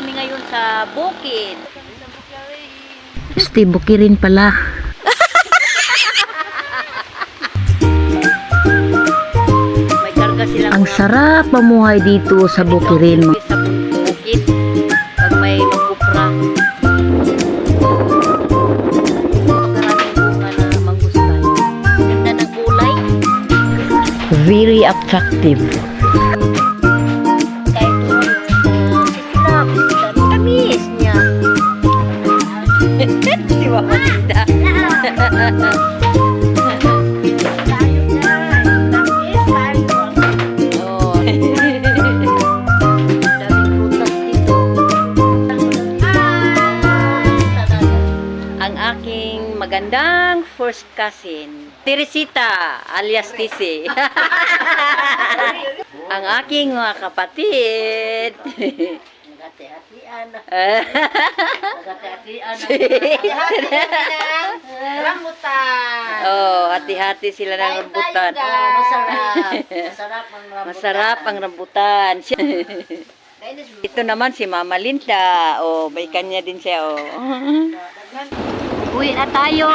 kami ngayon sa bukid. Steve Bukirin pala. Ang sarap mamuhay dito sa Bukirin. Sa bukid. Pag may magkupra. Very attractive. Di ba maganda? Ang aking magandang first cousin, Teresita alias Tisi. Ang aking mga kapatid. Hati-hatian. Eh, Hati-hatian. Hati-hatian Rambutan. oh, hati-hati sila ng rambutan. Oh, masarap. Masarap ang rambutan. Masarap ang rambutan. Ito naman si Mama Linda. Oh, may kanya din siya. Oh. Uwi na tayo.